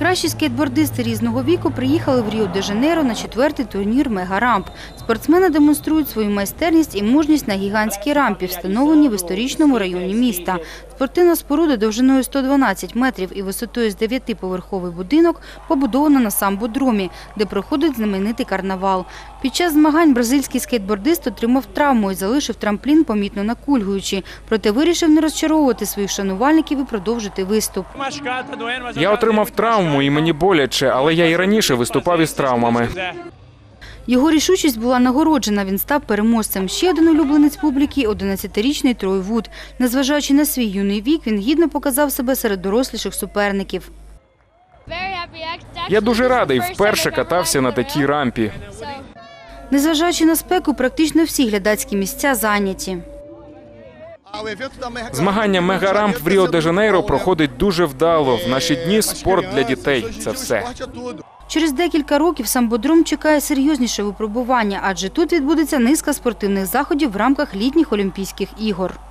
Кращі скейтбордисти різного віку приїхали в Ріо-де-Жанейро на четвертий турнір «Мегарамп». Спортсмени демонструють свою майстерність і мужність на гігантській рампі, встановленій в історичному районі міста. Спортивна споруда довжиною 112 метрів і висотою з 9-поверховий будинок побудована на самбодромі, де проходить знаменитий карнавал. Під час змагань бразильський скейтбордист отримав травму і залишив трамплін помітно накульгуючи. Проте вирішив не розчаровувати своїх шанувальників і продовжити виступ. Я отримав травму і мені боляче, але я і раніше виступав із травмами. Його рішучість була нагороджена. Він став переможцем. Ще один улюбленець публіки – 11-річний Трой Вуд. Незважаючи на свій юний вік, він гідно показав себе серед доросліших суперників. Я дуже радий, вперше катався на такій рампі. Незважаючи на спеку, практично всі глядацькі місця зайняті. Змагання Мегарамп в Ріо-де-Жанейро проходить дуже вдало. В наші дні спорт для дітей це все. Через декілька років самбодром чекає серйозніше випробування, адже тут відбудеться низка спортивних заходів в рамках літніх Олімпійських ігор.